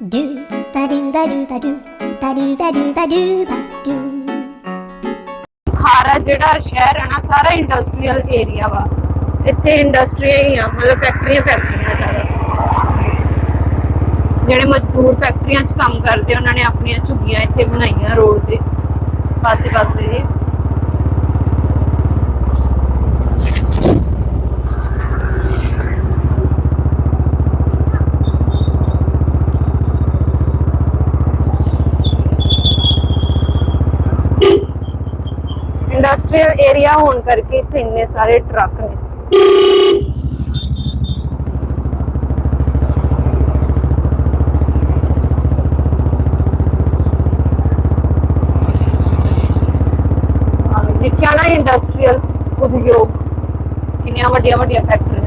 do ba do ba do ba do ba do ba do ba do ba do ਖਾਰਾ ਜਿਹੜਾ ਸ਼ਹਿਰ ਹੈ ਨਾ, ਸਾਰਾ ਇੰਡਸਟਰੀਅਲ ਏਰੀਆ ਵਾ। ਇੱਥੇ ਇੰਡਸਟਰੀਆਂ ਹੀ ਆ, ਮਤਲਬ ਫੈਕਟਰੀਆਂ ਫੈਕਟਰੀਆਂ ਜ਼ਿਆਦਾ ਜਿਹੜੇ ਮਜ਼ਦੂਰ ਫੈਕਟਰੀਆਂ 'ਚ ਕੰਮ ਕਰਦੇ ਉਹਨਾਂ ਨੇ ਆਪਣੀਆਂ ਝੁੱਗੀਆਂ ਇੱਥੇ ਬਣਾਈਆਂ ਰੋਡ ਤੇ ਪਾਸੇ ਇੰਡਸਟਰੀਅਲ ਏਰੀਆ ਹੋਣ ਕਰਕੇ ਇੱਥੇ ਇੰਨੇ ਸਾਰੇ ਟਰੱਕ ਨੇ ਆਹ ਦੇਖਿਆ ਨਾ ਇੰਡਸਟਰੀਅਲ ਉਦਯੋਗ ਕਿੰਨੀਆਂ ਵੱਡੀਆਂ ਵੱਡੀਆਂ ਫੈਕਟਰੀਆਂ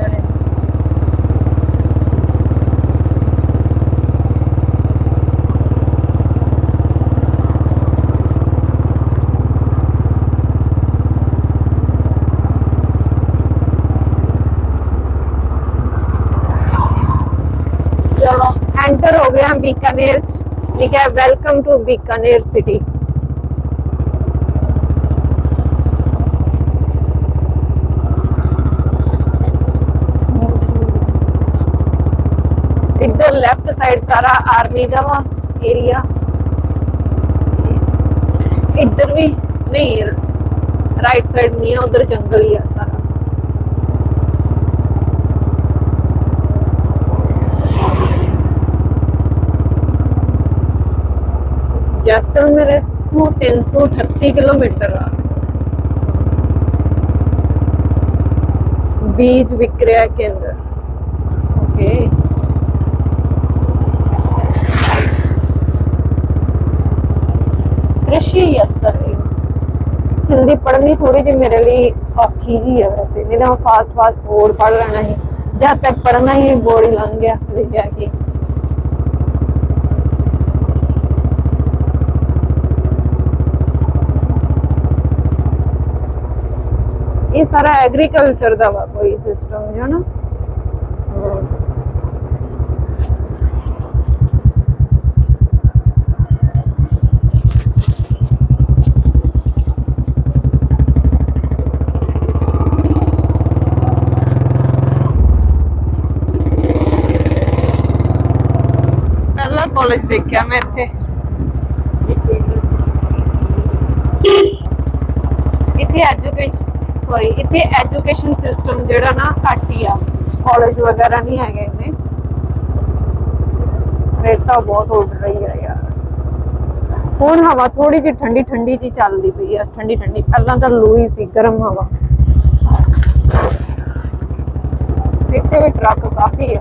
एंटर हो गया बीकानेर। ठीक है वेलकम टू बीकानेर सिटी इधर लेफ़्ट साइड सारा आर्मी का वा एरिया इधर भी नहीं राइट साइड नहीं है, उधर जंगल ही है सारा ਜੈਸਲਮੇਰ ਤੋਂ 338 ਕਿਲੋਮੀਟਰ ਆ ਬੀਜ ਵਿਕਰਿਆ ਕੇਂਦਰ ਓਕੇ कृषि ਯੰਤਰ ਹਿੰਦੀ ਪੜ੍ਹਨੀ ਥੋੜੀ ਜਿਹੀ ਮੇਰੇ ਲਈ ਔਖੀ ਹੀ ਹੈ ਵੈਸੇ ਨਹੀਂ ਤਾਂ ਮੈਂ ਫਾਸਟ ਫਾਸਟ ਬੋਰਡ ਪੜ੍ਹ ਲੈਣਾ ਸੀ ਜਦ ਤੱਕ ਪੜ੍ਹਨਾ ਹੀ ਬੋਰਡ ਹੀ ਲੰਘ ਗਿਆ ਸਾਰਾ ਐਗਰੀਕਲਚਰ ਦਾ ਵਾ ਕੋਈ ਸਿਸਟਮ ਹੈ ਨਾ ਪਹਿਲਾ ਕਾਲਜ ਦੇਖਿਆ ਮੈਂ ਇੱਥੇ ਇੱਥੇ ਐਜੂਕੇਸ਼ਨ ਸੌਰੀ ਇੱਥੇ ਐਜੂਕੇਸ਼ਨ ਸਿਸਟਮ ਜਿਹੜਾ ਨਾ ਘੱਟ ਹੀ ਆ। ਕਾਲਜ ਵਗੈਰਾ ਨਹੀਂ ਹੈਗੇ ਇੰਨੇ। ਰੇਤਾ ਬਹੁਤ ਉੱਡ ਰਹੀ ਆ ਯਾਰ। ਹੁਣ ਹਵਾ ਥੋੜੀ ਜਿਹੀ ਠੰਡੀ ਠੰਡੀ ਜੀ ਚੱਲਦੀ ਪਈ ਆ। ਠੰਡੀ ਠੰਡੀ। ਪਹਿਲਾਂ ਤਾਂ ਲੂ ਹੀ ਸੀ, ਗਰਮ ਹਵਾ। ਇੱਥੇ ਵੀ ਟਰੱਕ ਕਾਫੀ ਆ।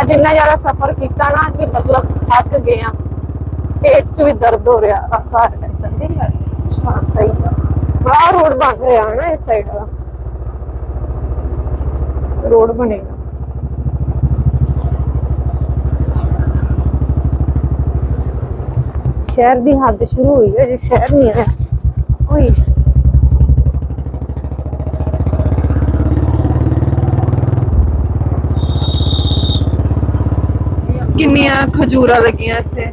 ਅੱਜ ਇੰਨਾ ਜ਼ਿਆਦਾ ਸਫ਼ਰ ਕੀਤਾ ਨਾ ਕਿ ਮਤਲਬ ਥੱਕ ਗਏ ਆ। ਪੇਟ 'ਚ ਵੀ ਦਰਦ ਹੋ ਰਿਹਾ ਆ, ਘਰ ਇਦਾਂ ਦੀ ਗੱਲ ਅੱਛਾ ਸਹੀ ਆ। ਬੜਾ ਰੋਡ ਬਣ ਰਿਹਾ ਨਾ ਇਸ ਸਾਈਡ ਦਾ ਰੋਡ ਬਣੇਗਾ। ਸ਼ਹਿਰ ਦੀ ਹੱਦ ਸ਼ੁਰੂ ਹੋਈ ਹੈ ਜੇ ਸ਼ਹਿਰ ਨਹੀਂ ਹੈ ਓਏ ਕਿੰਨੀਆਂ ਖਜੂਰਾ ਲੱਗੀਆਂ ਇੱਥੇ?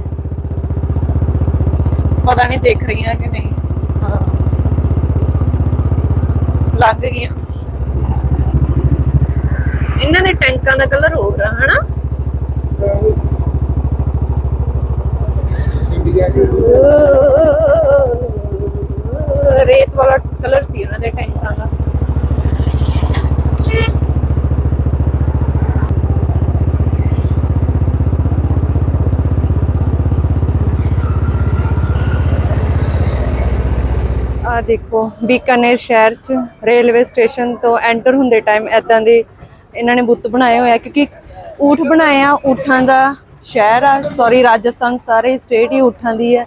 ਪਤਾ ਨਹੀਂ ਦੇਖ ਰਹੀਆਂ ਕਿ ਨਹੀਂ ਹਾਂ ਲੱਗ ਗਈਆਂ। ਇਹਨਾਂ ਦੇ ਟੈਂਕਾਂ ਦਾ ਕਲਰ ਹੋਰ ਰਿਹਾ ਹਨਾ? ਰੇਤ ਵਾਲਾ ਕਲਰ ਸੀ ਉਹਨਾਂ ਦੇ ਟੈਂਕਾਂ ਦਾ। ਆ ਦੇਖੋ, ਬੀਕਾਨੇਰ ਸ਼ਹਿਰ ਚ ਰੇਲਵੇ ਸਟੇਸ਼ਨ ਤੋਂ ਐਂਟਰ ਹੁੰਦੇ ਟਾਈਮ ਐਦਾਂ ਦੇ ਇਹਨਾਂ ਨੇ ਬੁੱਤ ਬਣਾਏ ਹੋਏ ਆ, ਕਿਉਂਕਿ ਊਠ ਬਣਾਏ ਆ, ਊਠਾਂ ਦਾ ਸ਼ਹਿਰ ਆ ਸੌਰੀ ਰਾਜਸਥਾਨ ਸਾਰੇ ਸਟੇਟ ਹੀ ਊਠਾਂ ਦੀ ਹੈ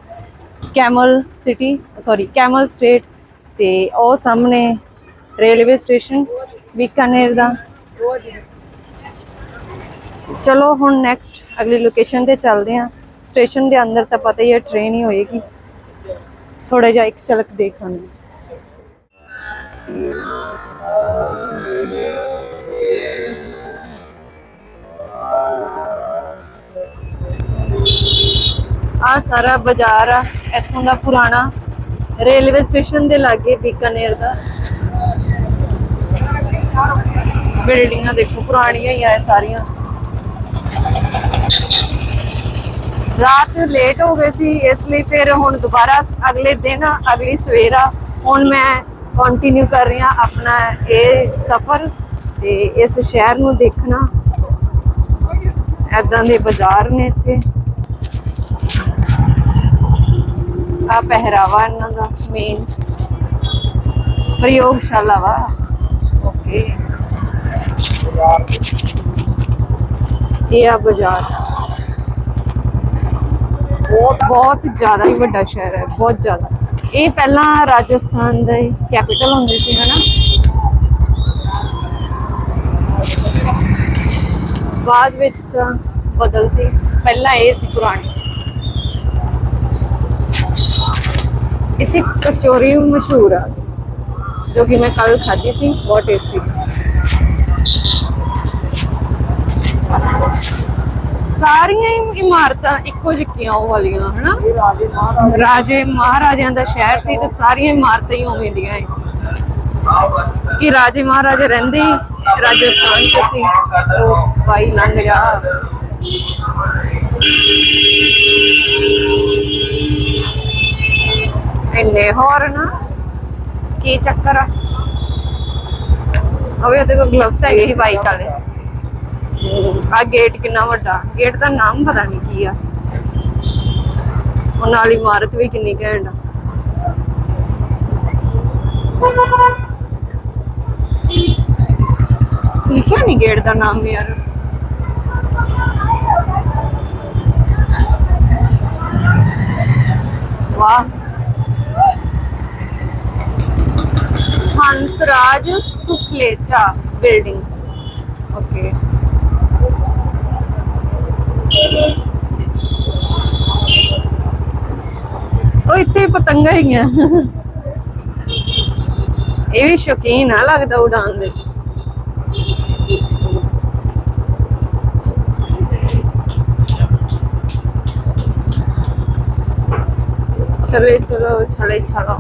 camel city sorry camel state ਤੇ ਉਹ ਸਾਹਮਣੇ ਰੇਲਵੇ ਸਟੇਸ਼ਨ ਬੀਕਾਨੇਰ ਦਾ। ਚਲੋ ਹੁਣ ਨੈਕਸਟ ਅਗਲੀ ਲੋਕੇਸ਼ਨ ਤੇ ਚੱਲਦੇ ਹਾਂ ਸਟੇਸ਼ਨ ਦੇ ਅੰਦਰ ਤਾਂ ਪਤਾ ਹੀ ਹੈ ਟ੍ਰੇਨ ਹੀ ਹੋਏਗੀ। ਥੋੜਾ ਜਿਹਾ ਇੱਕ ਝਲਕ ਦੇਖਾਂਗੇ। ਆ ਸਾਰਾ ਬਾਜ਼ਾਰ ਆ, ਇੱਥੋਂ ਦਾ ਪੁਰਾਣਾ ਰੇਲਵੇ ਸਟੇਸ਼ਨ ਦੇ ਲਾਗੇ ਬੀਕਾਨੇਰ ਦਾ। ਬਿਲਡਿੰਗਾਂ ਦੇਖੋ, ਪੁਰਾਣੀਆਂ ਹੀ ਆ ਸਾਰੀਆਂ। ਰਾਤ ਲੇਟ ਹੋ ਗਏ ਸੀ, ਇਸ ਲਈ ਫਿਰ ਹੁਣ ਦੁਬਾਰਾ ਅਗਲੇ ਦਿਨ, ਅਗਲੀ ਸਵੇਰਾ ਹੁਣ ਮੈਂ ਕੰਟੀਨਿਊ ਕਰ ਰਹੀ ਹਾਂ ਆਪਣਾ ਇਹ ਸਫ਼ਰ ਤੇ ਇਸ ਸ਼ਹਿਰ ਨੂੰ ਦੇਖਣਾ। ਐਦਾਂ ਦੇ ਬਾਜ਼ਾਰ ਨੇ ਇੱਥੇ। ਆ ਪਹਿਰਾਵਾ ਇਹਨਾਂ ਦਾ ਮੇਨ ਪ੍ਰਯੋਗਸ਼ਾਲਾ ਵਾ। ਓਕੇ ਇਹ ਆ ਬਾਜ਼ਾਰ। ਬਹੁਤ ਜ਼ਿਆਦਾ ਹੀ ਵੱਡਾ ਸ਼ਹਿਰ ਹੈ, ਬਹੁਤ ਜ਼ਿਆਦਾ। ਇਹ ਪਹਿਲਾਂ ਰਾਜਸਥਾਨ ਦਾ ਕੈਪੀਟਲ ਹੁੰਦੀ ਸੀ, ਹਨਾ? ਬਾਅਦ ਵਿੱਚ ਤਾਂ ਬਦਲਤੀ ਪਹਿਲਾਂ ਇਹ ਸੀ ਪੁਰਾਣੀ। ਇਸੇ ਕਚੋਰੀ ਮਸ਼ਹੂਰ ਆ, ਜੋ ਕਿ ਮੈਂ ਕੱਲ ਖਾਧੀ ਸੀ, ਬਹੁਤ ਟੇਸਟੀ ਸਾਰੀਆਂ ਇਮਾਰਤਾਂ ਇੱਕੋ ਜਿਹੀ ਜਿਹੀਆਂ ਉਹ ਵਾਲੀਆਂ, ਹਨਾ? ਰਾਜੇ, ਮਹਾਰਾਜਿਆਂ ਦਾ ਸ਼ਹਿਰ ਸੀ ਤੇ ਸਾਰੀਆਂ ਇਮਾਰਤਾਂ ਹੀ ਉਵੇਂ ਦੀਆਂ ਹੈ ਕਿ ਰਾਜੇ, ਮਹਾਰਾਜੇ ਰਹਿੰਦੇ ਹੀ ਰਾਜਸਥਾਨ ਚ ਸੀ। ਉਹ ਬਾਈ ਲੰਘ ਜਾ। ਇੰਨੇ ਹੋਰ ਨਾ, ਕੀ ਚੱਕਰ ਆ? ਅਵੇ ਉਹਦੇ ਕੋਲ ਗਲਵਸ ਹੈਗੇ ਸੀ ਬਾਈਕ ਵਾਲੇ। ਆ ਗੇਟ ਕਿੰਨਾ ਵੱਡਾ ਗੇਟ ਦਾ ਨਾਮ ਪਤਾ ਨਹੀਂ ਕੀ ਆ। ਉਹ ਨਾਲ ਇਮਾਰਤ ਵੀ ਕਿੰਨੀ ਘੈਂਟ ਆ ਲਿਖਿਆ ਨਹੀਂ ਗੇਟ ਦਾ ਨਾਮ ਯਾਰ। ਵਾਹ। ਹੰਸਰਾਜ ਸੁਖਲੇਚਾ ਬਿਲਡਿੰਗ। ਓਕੇ। ਉਹ ਇੱਥੇ ਪਤੰਗਾਂ ਹੈਗੀਆਂ। ਇਹ ਵੀ ਸ਼ੌਕੀਨ ਆ ਲੱਗਦਾ ਉਡਾਣ ਦੇ। ਚਲੇ ਚਲੋ ਚਲੇ ਚਲੋ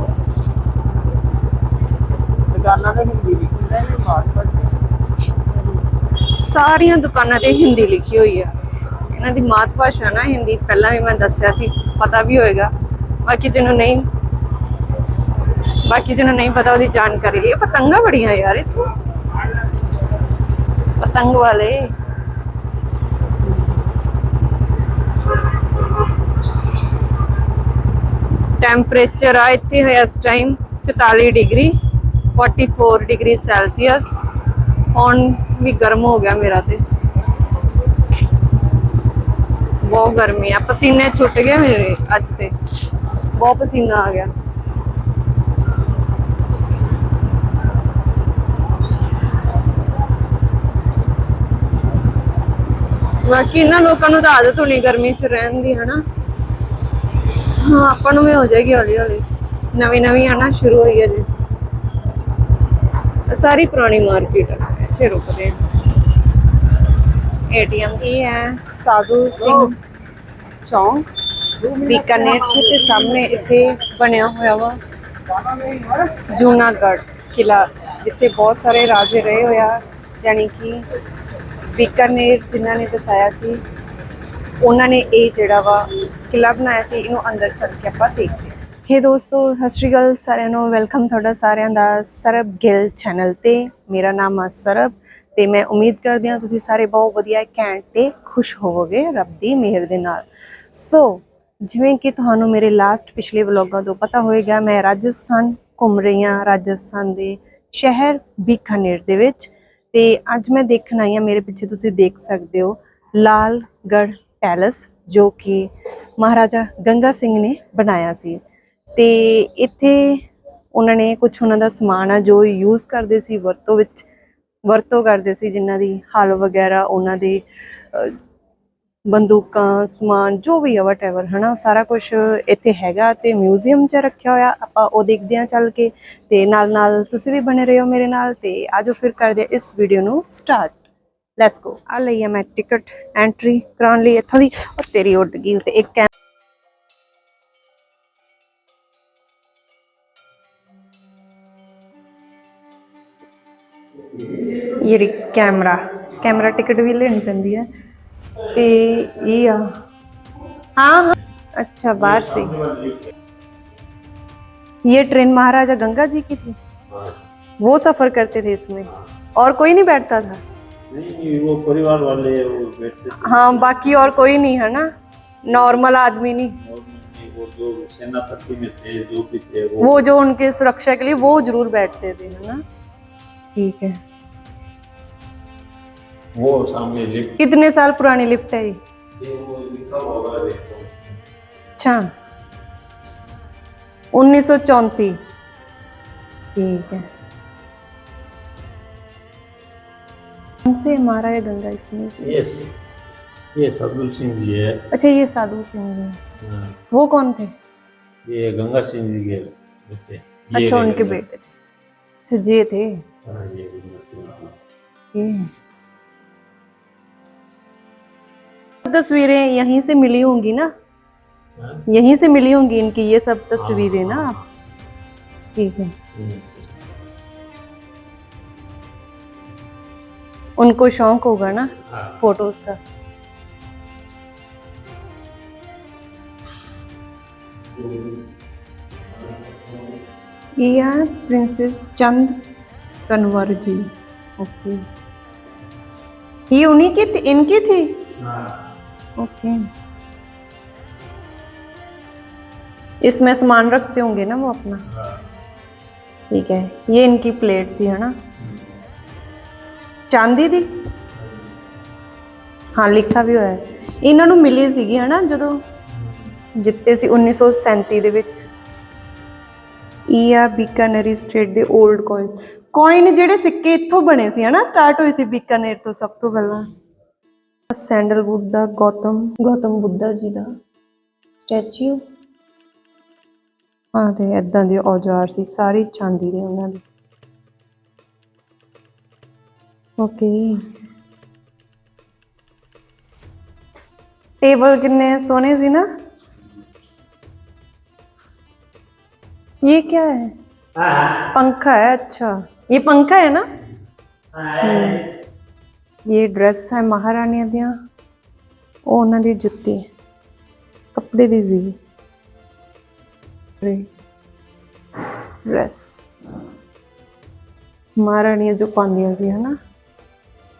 ਦੁਕਾਨਾਂ ਤੇ ਹਿੰਦੀ ਲਿਖੀ ਹੈ ਨਹੀਂ ਮਾਰਕਟ ਸਾਰੀਆਂ ਦੁਕਾਨਾਂ ਤੇ ਹਿੰਦੀ ਲਿਖੀ ਹੋਈ ਆ। ਇਹਨਾਂ ਦੀ ਮਾਤ ਭਾਸ਼ਾ ਨਾ ਹਿੰਦੀ ਪਹਿਲਾਂ ਵੀ ਮੈਂ ਦੱਸਿਆ ਸੀ ਪਤਾ ਵੀ ਹੋਏਗਾ। ਬਾਕੀ ਜਿਹਨੂੰ ਨਹੀਂ ਬਾਕੀ ਜਿਹਨੂੰ ਨਹੀਂ ਪਤਾ ਉਹਦੀ ਜਾਣਕਾਰੀ ਲਈ ਪਤੰਗਾ ਬੜੀਆਂ ਯਾਰ ਇੱਥੇ ਪਤੰਗ ਵਾਲੇ ਟੈਂਪਰੇਚਰ ਆ ਇੱਥੇ ਹੈ ਇਸ ਟਾਈਮ 44 ਡਿਗਰੀ 44 ਡਿਗਰੀ ਸੈਲਸੀਅਸ ਹੁਣ ਵੀ ਗਰਮ ਹੋ ਗਿਆ ਮੇਰਾ ਤੇ ਬਹੁਤ ਗਰਮੀ ਆ ਪਸੀਨੇ ਛੁੱਟ ਗਏ ਮੇਰੇ ਅੱਜ ਤੇ ਬਹੁਤ ਪਸੀਨਾ ਆ ਗਿਆ। ਬਾਕੀ ਇਹਨਾਂ ਲੋਕਾਂ ਨੂੰ ਤਾਂ ਆਦਤ ਹੋਣੀ ਗਰਮੀ 'ਚ ਰਹਿਣ ਦੀ, ਹਨਾ? ਹਾਂ, ਆਪਾਂ ਨੂੰ ਵੀ ਹੋ ਜਾਏਗੀ ਹੌਲੀ ਹੌਲੀ ਨਵੀਂ ਨਵੀਂ ਆਣਾ ਸ਼ੁਰੂ ਹੋਈ ਹੈ ਜੀ। ਸਾਰੀ ਪੁਰਾਣੀ ਮਾਰਕੀਟ ਹੈ ਇੱਥੇ ਰੁਕਦੇ ਏਟੀਐਮ ਇਹ ਹੈ? ਸਾਧੂ ਸਿੰਘ ਚੌਂਕ। ਬੀਕਾਨੇਰ ਚ ਤੇ ਸਾਹਮਣੇ ਇੱਥੇ ਬਣਿਆ ਹੋਇਆ ਵਾ ਜੂਨਾਗੜ੍ਹ ਕਿਲਾ ਜਿੱਥੇ ਬਹੁਤ ਸਾਰੇ ਰਾਜੇ ਰਹੇ ਹੋਇਆ ਯਾਨੀ ਕਿ ਬੀਕਾਨੇਰ ਜਿਨ੍ਹਾਂ ਨੇ ਵਸਾਇਆ ਸੀ ਉਹਨਾਂ ਨੇ ਇਹ ਜਿਹੜਾ ਵਾ ਕਿਲਾ ਬਣਾਇਆ ਸੀ ਇਹਨੂੰ ਅੰਦਰ ਚੱਲ ਕੇ ਆਪਾਂ ਦੇਖਦੇ ਹਾਂ ਹੇ ਦੋਸਤੋ ਸਤਿ ਸ਼੍ਰੀ ਅਕਾਲ ਸਾਰਿਆਂ ਨੂੰ ਵੈਲਕਮ ਤੁਹਾਡਾ ਸਾਰਿਆਂ ਦਾ ਸਰਬ ਗਿੱਲ ਚੈਨਲ ਤੇ ਮੇਰਾ ਨਾਮ ਆ ਸਰਬ ਤੇ ਮੈਂ ਉਮੀਦ ਕਰਦੀ ਹਾਂ ਤੁਸੀਂ ਸਾਰੇ ਬਹੁਤ ਵਧੀਆ ਘੈਂਟ ਤੇ ਖੁਸ਼ ਹੋਵੋਗੇ ਰੱਬ ਦੀ ਮਿਹਰ ਦੇ ਨਾਲ ਸੋ ਜਿਵੇਂ ਕਿ ਤੁਹਾਨੂੰ ਮੇਰੇ ਲਾਸਟ ਪਿਛਲੇ ਵਲੋਗਾਂ ਤੋਂ ਪਤਾ ਹੋਏਗਾ, ਮੈਂ ਰਾਜਸਥਾਨ ਘੁੰਮ ਰਹੀ ਹਾਂ, ਰਾਜਸਥਾਨ ਦੇ ਸ਼ਹਿਰ ਬੀਕਾਨੇਰ ਦੇ ਵਿੱਚ। ਤੇ ਅੱਜ ਮੈਂ ਦੇਖਣ ਆਈ ਹਾਂ, ਮੇਰੇ ਪਿੱਛੇ ਤੁਸੀਂ ਦੇਖ ਸਕਦੇ ਹੋ ਲਾਲਗੜ੍ਹ ਪੈਲਸ, ਜੋ ਕਿ ਮਹਾਰਾਜਾ ਗੰਗਾ ਸਿੰਘ ਨੇ ਬਣਾਇਆ ਸੀ। ਤੇ ਇੱਥੇ ਉਹਨਾਂ ਨੇ ਕੁਝ ਉਹਨਾਂ ਦਾ ਸਮਾਨ ਆ, ਜੋ ਯੂਜ਼ ਕਰਦੇ ਸੀ, ਵਰਤੋਂ ਵਿੱਚ, ਵਰਤੋਂ ਕਰਦੇ ਸੀ, ਜਿਨ੍ਹਾਂ ਦੀ ਹਲ ਵਗੈਰਾ, ਉਹਨਾਂ ਦੇ ਬੰਦੂਕਾਂ, ਸਮਾਨ, ਜੋ ਵੀ ਆ ਵਟਐਵਰ ਹਨਾ? ਸਾਰਾ ਕੁਝ ਇੱਥੇ ਹੈਗਾ ਤੇ ਮਿਊਜ਼ੀਅਮ 'ਚ ਰੱਖਿਆ ਹੋਇਆ, ਆਪਾਂ ਉਹ ਦੇਖਦੇ ਆ ਚੱਲ ਕੇ। ਤੇ ਨਾਲ ਨਾਲ ਤੁਸੀਂ ਵੀ ਬਣੇ ਰਹੋ ਮੇਰੇ ਨਾਲ ਤੇ ਆਜੋ ਫਿਰ ਕਰਦੇ ਇਸ ਵੀਡੀਓ ਨੂੰ ਸਟਾਰਟ ਲੈਟਸ ਗੋ ਆ ਲਈ ਮੈਂ ਟਿਕਟ ਐਂਟਰੀ ਕਰਾਉਣ ਲਈ ਇੱਥੋਂ ਦੀ। ਉਹ ਤੇਰੀ ਉੱਡ ਗਈ ਤੇ ਇੱਕ ਇਹ ਕੈਮਰਾ ਕੈਮਰਾ ਟਿਕਟ ਵੀ ਲੈਣੀ ਪੈਂਦੀ ਹੈ हाँ हाँ। अच्छा बाहर से। ये ट्रेन महाराजा गंगा जी की थी। वो सफ़र करते थे इसमें। और कोई नहीं बैठता था? नहीं वो परिवार वाले वो बैठते थे। हाँ बाकी और कोई नहीं है ना? नॉर्मल आदमी नहीं वो जो सेनापति में थे जो भी थे वो, वो जो उनके सुरक्षा के लिए वो ज़रूर बैठते थे है ना? ठीक है। वो सामने लिफ्ट कितने साल पुरानी लिफ्ट है ये? अच्छा। उन्नीस सौ चौंतीस। ठीक है। कौन से हमारा ये गंगा इसमें? से? ये ये सदुल सिंह जी है। अच्छा ये साधु सिंह जी। हैं। वो कौन थे? ये गंगा सिंह जी के बेटे। अच्छा उनके बेटे थे। अच्छा जे थे। हाँ, ये। ये। तस्वीरें यहीं से मिली होंगी ना? हाँ? यहीं से मिली होंगी इनकी ये सब तस्वीरें ना? आप ठीक है। हम्म। उनको शौक होगा ना हाँ। फ़ोटोज़ का? ये है प्रिंसेस चंद कन्वर जी। ओके। ये उन्हीं की थी? इनकी थी? हाँ। ओके इसमें सामान रखते होंगे ना वो अपना? ठीक है। ये इनकी प्लेट थी है ना? ਚਾਂਦੀ ਦੀ ਹਾਂ ਲਿਖਾ ਵੀ ਹੋਇਆ ਹੈ। ਇਹਨਾਂ ਨੂੰ ਮਿਲੀ ਸੀਗੀ ਹਨਾ ਜਦੋਂ ਜਿੱਤੇ ਸੀ 1937 ਦੇ ਵਿੱਚ ਇਹ ਆ ਬੀਕਾਨੇਰੀ ਸਟੇਟ ਦੇ 올ਡ ਕੋਇਨਸ ਕੋਇਨ ਜਿਹੜੇ ਸਿੱਕੇ ਇੱਥੋਂ ਬਣੇ ਸੀ ਹਨਾ ਸਟਾਰਟ ਹੋਏ ਸੀ ਬੀਕਾਨੇਰ ਤੋਂ ਸਭ ਤੋਂ ਪਹਿਲਾਂ ਸੈਂਡਲਵੁੱਡ ਦਾ ਗੌਤਮ ਗੌਤਮ ਬੁੱਧਾ ਜੀ ਦਾ ਸਟੈਚੂ ਹਾਂ ਤੇ ਇਦਾਂ ਦੇ ਔਜ਼ਾਰ ਸੀ ਸਾਰੇ ਚਾਂਦੀ ਦੇ ਉਹਨਾਂ ਦੇ ਓਕੇ टेबल कितने सोने सी ना ये क्या है पंखा है अच्छा ये पंखा है ना ਇਹ ਡਰੈਸ ਹੈ ਮਹਾਰਾਣੀਆਂ ਦੀਆਂ ਉਹ ਉਹਨਾਂ ਦੀ ਜੁੱਤੀ ਕੱਪੜੇ ਦੀ ਜੀ ਡਰੈਸ ਮਹਾਰਾਣੀਆਂ ਜੋ ਪਾਉਂਦੀਆਂ ਸੀ ਹਨਾ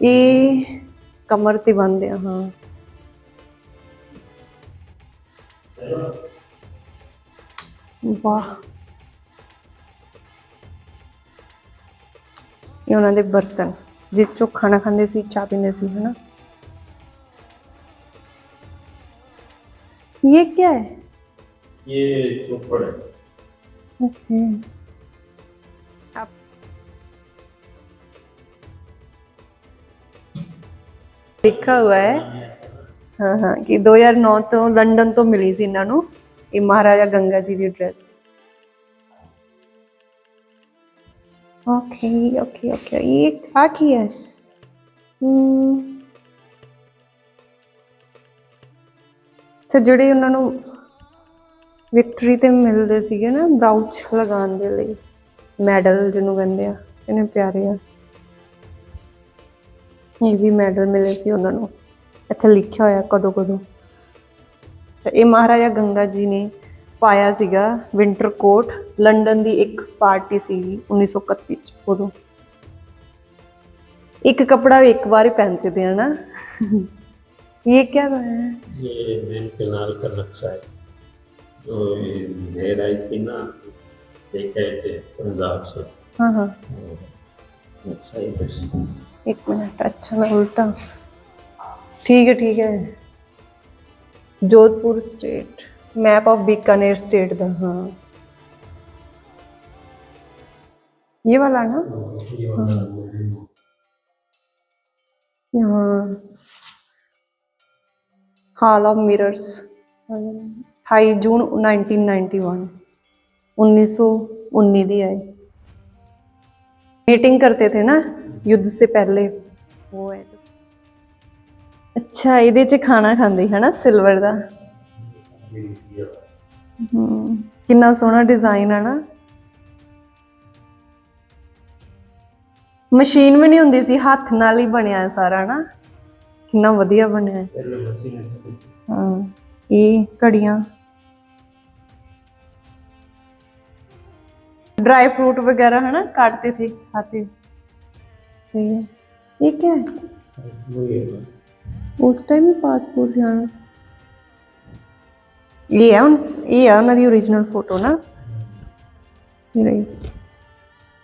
ਇਹ ਕਮਰ ਤੇ ਬੰਨਦੇ ਆ ਹਾਂ ਵਾਹ ਇਹ ਉਹਨਾਂ ਦੇ ਬਰਤਨ ਜਿਸ ਚੋਂ ਖਾਣਾ ਖਾਂਦੇ ਸੀ ਚਾਹ ਪੀਂਦੇ ਸੀ ਹਨਾ ये क्या है ये चौपड़ है ओके ਲਿਖਾ ਹੋਇਆ ਹੈ ਹਾਂ ਹਾਂ ਕਿ 2009 ਤੋਂ ਲੰਡਨ ਤੋਂ ਮਿਲੀ ਸੀ ਇਹਨਾਂ ਨੂੰ ਇਹ ਮਹਾਰਾਜਾ ਗੰਗਾ ਜੀ ਦੀ ਡਰੈਸ ਓਕੇ ਓਕੇ ਓਕੇ ਇਹ ਆ ਕੀ ਹੈ ਹਮ ਅੱਛਾ ਜਿਹੜੇ ਉਹਨਾਂ ਨੂੰ ਵਿਕਟਰੀ ਤੇ ਮਿਲਦੇ ਸੀਗੇ ਨਾ ਬਰਾਊਚ ਲਗਾਉਣ ਦੇ ਲਈ ਮੈਡਲ ਜਿਹਨੂੰ ਕਹਿੰਦੇ ਆ ਇਹਨੇ ਪਿਆਰੇ ਆ ਇਹ ਵੀ ਮੈਡਲ ਮਿਲੇ ਸੀ ਉਹਨਾਂ ਨੂੰ ਇੱਥੇ ਲਿਖਿਆ ਹੋਇਆ ਕਦੋਂ ਕਦੋਂ ਅੱਛਾ ਇਹ ਮਹਾਰਾਜਾ ਗੰਗਾ ਜੀ ਨੇ ਪਾਇਆ ਸੀਗਾ ਵਿੰਟਰ ਕੋਟ ਲੰਡਨ ਦੀ ਇੱਕ ਪਾਰਟੀ ਸੀ 1931 ਚ ਉਦੋਂ ਇੱਕ ਕਪੜਾ ਇੱਕ ਵਾਰ ਹੀ ਪਹਿਨ ਕੇ ਦੇਣਾ ਇਹ ਕੀ ਹੈ ये मैन कनाल का नक्शा है जो नहर आई थी ना देख आए थे पंजाब से ਹਾਂ ਹਾਂ वो नक्शा इधर से एक मिनट अच्छा मैं उल्टा ठीक है ठीक है Jodhpur state map of Bikaner state दा हाँ ये वाला ना यहाँ हॉल ऑफ मिरर्स 28 जून 1991 1919 दी है मीटिंग करते थे ना युद्ध से पहले वो है ਅੱਛਾ ਇਹਦੇ ਚ ਖਾਣਾ ਖਾਂਦੇ ਹੈ ਨਾ ਸਿਲਵਰ ਦਾ ਹਮ ਕਿੰਨਾ ਸੋਹਣਾ ਡਿਜ਼ਾਈਨ ਹੈ ਨਾ ਮਸ਼ੀਨ ਵੀ ਨਹੀਂ ਹੁੰਦੀ ਸੀ ਹੱਥ ਨਾਲ ਹੀ ਬਣਿਆ ਸਾਰਾ ਨਾ ਕਿੰਨਾ ਵਧੀਆ ਬਣਿਆ ਹੈ। पहले मशीन थी ਹਾਂ ਇਹ ਘੜੀਆਂ ड्राई फ्रूट वगैरह है ना काटते थे खाते सही है ये क्या है वही है उस टाइम ही पासपोर्ट से आना ये है उन ये है उन्होंने ओरिजिनल फोटो ना ये रही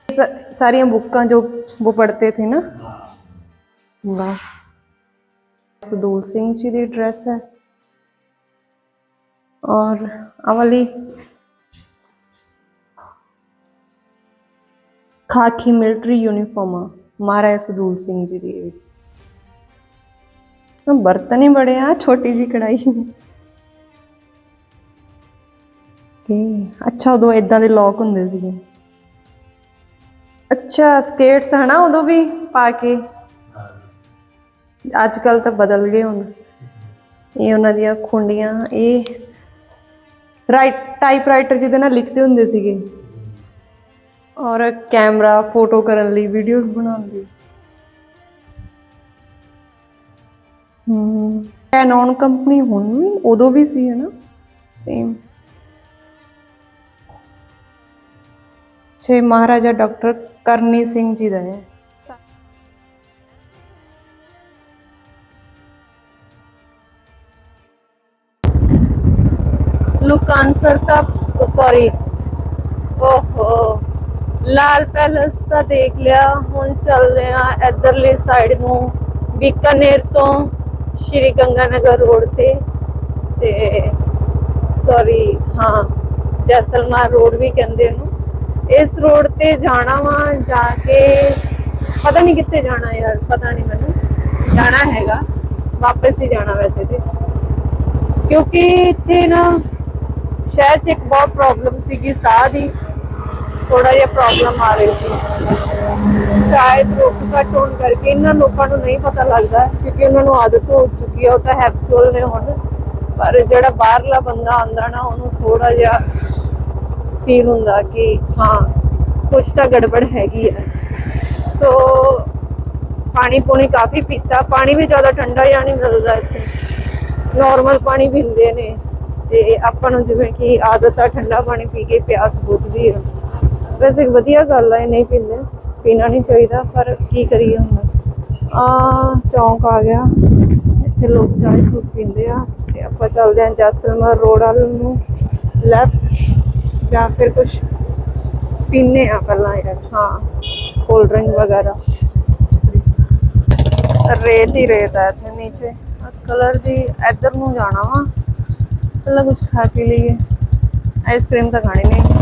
स- सारी बुक्का जो वो पढ़ते थे ना वाह सुदूल सिंह जी की ड्रेस है और आ वाली ਖਾਕੀ ਮਿਲਟਰੀ ਯੂਨੀਫਾਰਮ ਆ ਮਹਾਰਾਜਾ ਸਦੂਲ ਸਿੰਘ ਜੀ ਦੀ ਇਹ। ਆਹ ਬਰਤਨ ਹੀ ਬੜੇ ਆ ਛੋਟੀ ਜੀ ਕੜਾਈ ਕੇ ਅੱਛਾ ਉਦੋਂ ਇਦਾਂ ਦੇ ਲੋਕ ਹੁੰਦੇ ਸੀਗੇ। ਅੱਛਾ ਸਕੇਟਸ ਹਨਾ ਉਦੋਂ ਵੀ ਪਾ ਕੇ? ਅੱਜ ਕੱਲ ਤਾਂ ਬਦਲ ਗਏ ਹੁਣ। ਇਹ ਉਹਨਾਂ ਦੀਆਂ ਖੁੰਡੀਆਂ ਇਹ ਰਾਈਟ ਟਾਈਪਰਾਈਟਰ ਜਿਹਦੇ ਨਾਲ ਲਿਖਦੇ ਹੁੰਦੇ ਸੀਗੇ। ਔਰ ਕੈਮਰਾ ਫੋਟੋ ਕਰਨ ਲਈ ਵੀਡੀਓਜ਼ ਬਣਾਉਂਦੀ। ਹਮ ਕੈਨਨ ਕੰਪਨੀ ਹੁਣ ਵੀ ਉਦੋਂ ਵੀ ਸੀ ਹੈ ਨਾ ਸੇਮ ਛੇ ਮਹਾਰਾਜਾ ਡਾਕਟਰ ਕਰਨੀ ਸਿੰਘ ਜੀ ਦਾ ਹੈ। ਲੁੱਕ ਆਨਸਰ ਤਾਂ oh, ਸੌਰੀ ਓਹੋ oh, oh. ਲਾਲ ਪੈਲਸ ਤਾਂ ਦੇਖ ਲਿਆ, ਹੁਣ ਚੱਲਦੇ ਆ ਇਧਰਲੀ ਸਾਈਡ ਨੂੰ, ਬੀਕਾਨੇਰ ਤੋਂ ਸ਼੍ਰੀ ਗੰਗਾਨਗਰ ਰੋਡ ਤੇ। ਤੇ ਸੌਰੀ ਹਾਂ, ਜੈਸਲਮਾਰ ਰੋਡ ਵੀ ਕਹਿੰਦੇ ਨੂੰ। ਇਸ ਰੋਡ ਤੇ ਜਾਣਾ ਵਾ, ਜਾ ਕੇ ਪਤਾ ਨਹੀਂ ਕਿੱਥੇ ਜਾਣਾ ਯਾਰ, ਪਤਾ ਨਹੀਂ ਮੈਨੂੰ। ਜਾਣਾ ਹੈਗਾ, ਵਾਪਸ ਹੀ ਜਾਣਾ ਵੈਸੇ ਤੇ। ਕਿਉਂਕਿ ਇੱਥੇ ਨਾ ਸ਼ਹਿਰ 'ਚ ਇੱਕ ਬਹੁਤ ਪ੍ਰੋਬਲਮ ਸੀਗੀ, ਸਾਹ ਦੀ। ਥੋੜਾ ਜਿਹਾ ਪ੍ਰੋਬਲਮ ਆ ਰਹੀ ਸੀ। ਸ਼ਾਇਦ ਰੁੱਖ ਘੱਟ ਹੋਣ ਕਰਕੇ ਇਹਨਾਂ ਲੋਕਾਂ ਨੂੰ ਨਹੀਂ ਪਤਾ ਲੱਗਦਾ, ਕਿਉਂਕਿ ਉਹਨਾਂ ਨੂੰ ਆਦਤ ਹੋ ਚੁੱਕੀ ਹੈ ਉਹ ਤਾਂ ਹੈਬਚੁਅਲ ਨੇ ਹੁਣ। ਪਰ ਜਿਹੜਾ ਬਾਹਰਲਾ ਬੰਦਾ ਆਂਦਾ ਨਾ, ਉਹਨੂੰ ਥੋੜਾ ਜਿਹਾ ਫੀਲ ਹੁੰਦਾ ਕਿ ਹਾਂ, ਕੁਛ ਤਾਂ ਗੜਬੜ ਹੈਗੀ ਆ। ਸੋ ਪਾਣੀ ਪੂਣੀ ਕਾਫੀ ਪੀਤਾ। ਪਾਣੀ ਵੀ ਜ਼ਿਆਦਾ ਠੰਡਾ ਜਾਂ ਨਹੀਂ ਮਿਲਦਾ ਇੱਥੇ। ਨਾਰਮਲ ਪਾਣੀ ਪੀਂਦੇ ਨੇ। ਤੇ ਆਪਾਂ ਨੂੰ ਜਿਵੇਂ ਕਿ ਆਦਤ ਆ ਠੰਡਾ ਪਾਣੀ ਪੀ ਕੇ ਪਿਆਸ ਬੁਝਦੀ ਹੈ ਵੈਸੇ ਵਧੀਆ ਗੱਲ ਹੈ ਨਹੀਂ ਪੀਂਦੇ। ਪੀਣਾ ਨਹੀਂ ਚਾਹੀਦਾ, ਪਰ ਕੀ ਕਰੀਏ ਹੁਣ? ਆ, ਚੌਂਕ ਆ ਗਿਆ। ਇੱਥੇ ਲੋਕ ਚਾਹ ਚੂਹ ਪੀਂਦੇ ਆ। ਤੇ ਆਪਾਂ ਚੱਲਦੇ ਆ ਜੈਸਲਮਰ ਰੋਡ ਵੱਲ ਨੂੰ। ਲੈਫਟ ਜਾਂ ਫਿਰ ਕੁਝ ਪੀਨੇ ਆ ਪਹਿਲਾਂ ਯਾਰ ਹਾਂ ਕੋਲਡ ਡਰਿੰਕ ਵਗੈਰਾ। ਰੇਤ ਹੀ ਰੇਤ ਹੈ ਇੱਥੇ ਨੀਚੇ। ਇਸ ਕਲਰ ਦੀ ਇੱਧਰ ਨੂੰ ਜਾਣਾ ਵਾ। ਪਹਿਲਾਂ ਕੁਝ ਖਾ ਕੇ ਲਈਏ। ਆਈਸਕ੍ਰੀਮ ਤਾਂ ਖਾਣੀ ਨਹੀਂ।